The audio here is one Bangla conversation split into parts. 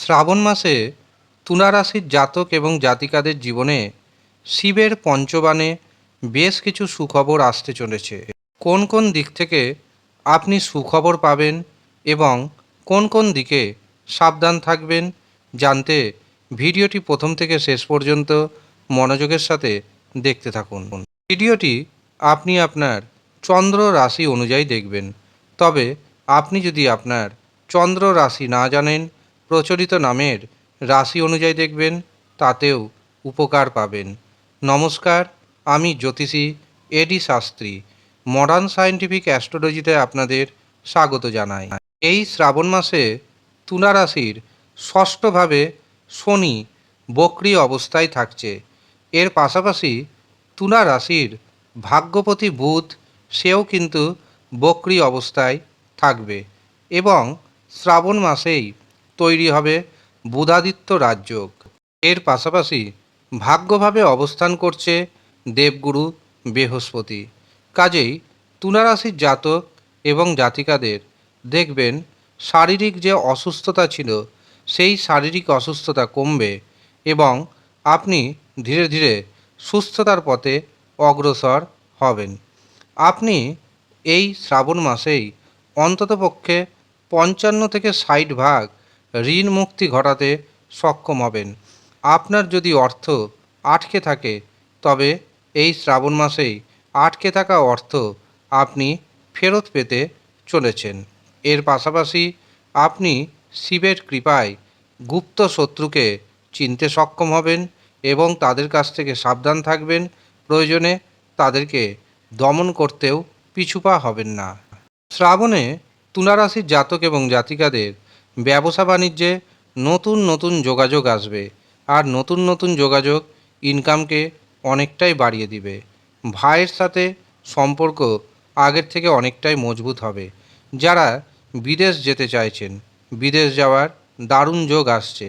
শ্রাবণ মাসে তুলা রাশির জাতক এবং জাতিকাদের জীবনে শিবের পঞ্চবাণে বেশ কিছু সুখবর আসতে চলেছে। কোন কোন দিক থেকে আপনি সুখবর পাবেন এবং কোন কোন দিকে সাবধান থাকবেন জানতে ভিডিওটি প্রথম থেকে শেষ পর্যন্ত মনোযোগের সাথে দেখতে থাকুন। ভিডিওটি আপনি আপনার চন্দ্র রাশি অনুযায়ী দেখবেন। তবে আপনি যদি আপনার চন্দ্র রাশি না জানেন প্রচলিত নামের রাশি অনুযায়ী দেখবেন, তাতেও উপকার পাবেন। নমস্কার, আমি জ্যোতিষী A D Shastri modern scientific অ্যাস্ট্রোলজিতে আপনাদের স্বাগত জানাই। এই শ্রাবণ মাসে তুলা রাশির ষষ্ঠভাবে শনি বক্রি অবস্থায় থাকছে। এর পাশাপাশি তুলা রাশির ভাগ্যপতি বুধ, সেও কিন্তু বক্রি অবস্থায় থাকবে এবং শ্রাবণ মাসেই তৈরি হবে বুধাদিত্য রাজযোগ। এর পাশাপাশি ভাগ্যভাবে অবস্থান করছে দেবগুরু বৃহস্পতি। কাজেই তুলা রাশির জাতক এবং জাতিকাদের দেখবেন শারীরিক যে অসুস্থতা ছিল, সেই শারীরিক অসুস্থতা কমবে এবং আপনি ধীরে ধীরে সুস্থতার পথে অগ্রসর হবেন। আপনি এই শ্রাবণ মাসেই অন্ততপক্ষে পঞ্চান্ন থেকে ষাট ভাগ ঋণ মুক্তি ঘটাতে সক্ষম হবেন। আপনার যদি অর্থ আটকে থাকে, তবে এই শ্রাবণ মাসেই আটকে থাকা অর্থ আপনি ফেরত পেতে চলেছেন। এর পাশাপাশি আপনি শিবের কৃপায় গুপ্ত শত্রুকে চিনতে সক্ষম হবেন এবং তাদের কাছ থেকে সাবধান থাকবেন। প্রয়োজনে তাদেরকে দমন করতেও পিছুপা হবেন না। শ্রাবণে তুলারাশির জাতক এবং জাতিকাদের ব্যবসা বাণিজ্যে নতুন নতুন যোগাযোগ আসবে আর নতুন নতুন যোগাযোগ ইনকামকে অনেকটাই বাড়িয়ে দিবে। ভাইয়ের সাথে সম্পর্ক আগের থেকে অনেকটাই মজবুত হবে। যারা বিদেশ যেতে চাইছেন, বিদেশ যাওয়ার দারুণ যোগ আসছে।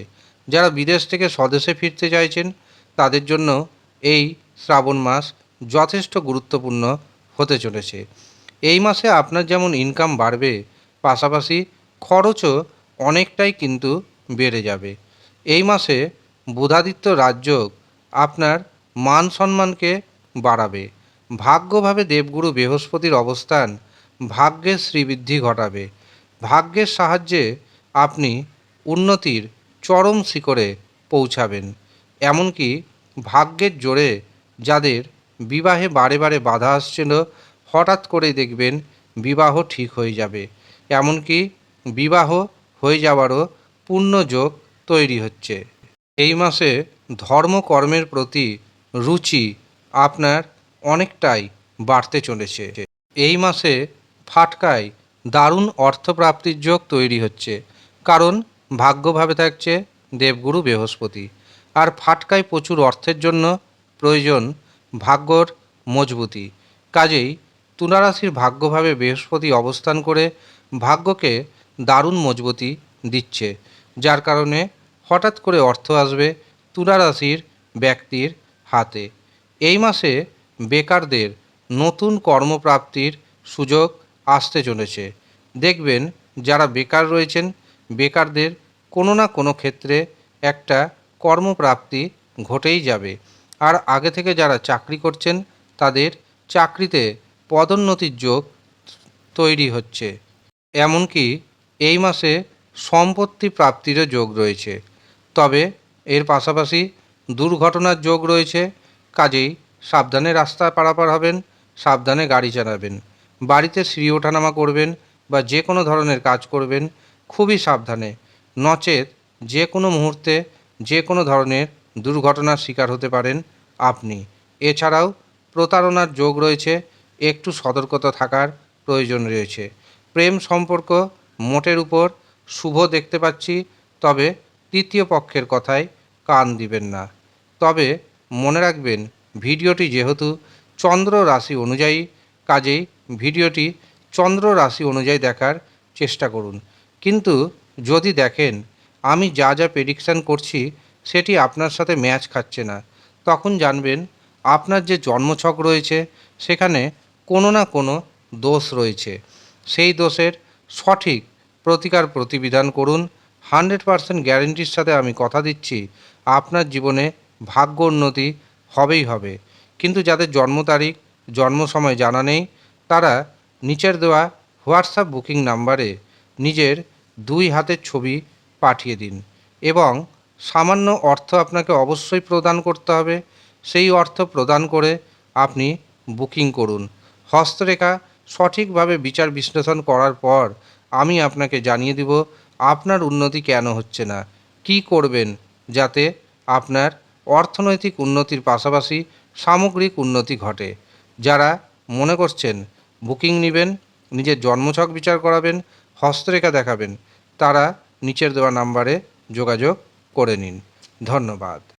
যারা বিদেশ থেকে স্বদেশে ফিরতে চাইছেন, তাদের জন্য এই শ্রাবণ মাস যথেষ্ট গুরুত্বপূর্ণ হতে চলেছে। এই মাসে আপনার যেমন ইনকাম বাড়বে, পাশাপাশি খরচও অনেকটাই কিন্তু বেড়ে যাবে। এই মাসে বুধাদিত্য রাজযোগ আপনার মান সম্মানকে বাড়াবে। ভাগ্যভাবে দেবগুরু বৃহস্পতির অবস্থান ভাগ্যের শ্রীবৃদ্ধি ঘটাবে। ভাগ্যের সাহায্যে আপনি উন্নতির চরম শিখরে পৌঁছাবেন। এমনকি ভাগ্যের জোরে যাদের বিবাহে বারে বারে বাধা আসছিল, হঠাৎ করে দেখবেন বিবাহ ঠিক হয়ে যাবে। এমনকি বিবাহ হয়ে যাওয়ারও পূর্ণ যোগ তৈরি হচ্ছে। এই মাসে ধর্মকর্মের প্রতি রুচি আপনার অনেকটাই বাড়তে চলেছে। এই মাসে ফাটকায় দারুণ অর্থপ্রাপ্তির যোগ তৈরি হচ্ছে। কারণ ভাগ্যভাবে থাকছে দেবগুরু বৃহস্পতি। আর ফাটকায় প্রচুর অর্থের জন্য প্রয়োজন ভাগ্যর মজবুতি। কাজেই তুলারাশির ভাগ্যভাবে বৃহস্পতি অবস্থান করে ভাগ্যকে দারুণ মজবুতি দিচ্ছে, যার কারণে হঠাৎ করে অর্থ আসবে তুলা রাশির ব্যক্তির হাতে। এই মাসে বেকারদের নতুন কর্মপ্রাপ্তির সুযোগ আসতে চলেছে। দেখবেন যারা বেকার রয়েছেন, বেকারদের কোনো না কোনো ক্ষেত্রে একটা কর্মপ্রাপ্তি ঘটেই যাবে। আর আগে থেকে যারা চাকরি করছেন, তাদের চাকরিতে পদোন্নতির যোগ তৈরি হচ্ছে। এমনকি এই মাসে সম্পত্তি প্রাপ্তিরও যোগ রয়েছে। তবে এর পাশাপাশি দুর্ঘটনার যোগ রয়েছে। কাজেই সাবধানে রাস্তা পারাপার হবেন, সাবধানে গাড়ি চালাবেন, বাড়িতে সিঁড়ি ওঠানামা করবেন বা যে কোনো ধরনের কাজ করবেন, খুবই সাবধানে। নচেত যে কোনো মুহূর্তে যে কোনো ধরনের দুর্ঘটনার শিকার হতে পারেন আপনি। এছাড়াও প্রতারণার যোগ রয়েছে, একটু সতর্কতা থাকার প্রয়োজন রয়েছে। প্রেম সম্পর্ক মোটের উপর শুভ দেখতে পাচ্ছি, তবে তৃতীয় পক্ষের কথায় কান দিবেন না। তবে মনে রাখবেন, ভিডিওটি যেহেতু চন্দ্র রাশি অনুযায়ী, কাজেই ভিডিওটি চন্দ্র রাশি অনুযায়ী দেখার চেষ্টা করুন। কিন্তু যদি দেখেন, আমি যা যা প্রেডিকশান করছি, সেটি আপনার সাথে ম্যাচ খাচ্ছে না। তখন জানবেন, আপনার যে জন্মছক রয়েছে, সেখানে কোনো না কোনো দোষ রয়েছে। সেই দোষের সঠিক প্রতিকার প্রতিবিধান করুন। হান্ড্রেড পারসেন্ট গ্যারেন্টির সাথে আমি কথা দিচ্ছি, আপনার জীবনে ভাগ্য উন্নতি হবেই হবে। কিন্তু যাদের জন্ম তারিখ, জন্ম সময় জানা নেই, তারা নিচের দেওয়া হোয়াটসঅ্যাপ বুকিং নাম্বারে নিজের দুই হাতের ছবি পাঠিয়ে দিন এবং সামান্য অর্থ আপনাকে অবশ্যই প্রদান করতে হবে। সেই অর্থ প্রদান করে আপনি বুকিং করুন। হস্তরেখা সঠিকভাবে বিচার বিশ্লেষণ করার পর আমি আপনাকে জানিয়ে দিব আপনার উন্নতি কেন হচ্ছে না। কি করবেন যাতে আপনার অর্থনৈতিক উন্নতির পাশাপাশি সামগ্রিক উন্নতি ঘটে? যারা মনে করছেন বুকিং নেবেন, নিজের জন্মছক বিচার করাবেন, হস্তরেখা দেখাবেন, তারা নিচের দেওয়া নাম্বারে যোগাযোগ করে নিন। ধন্যবাদ।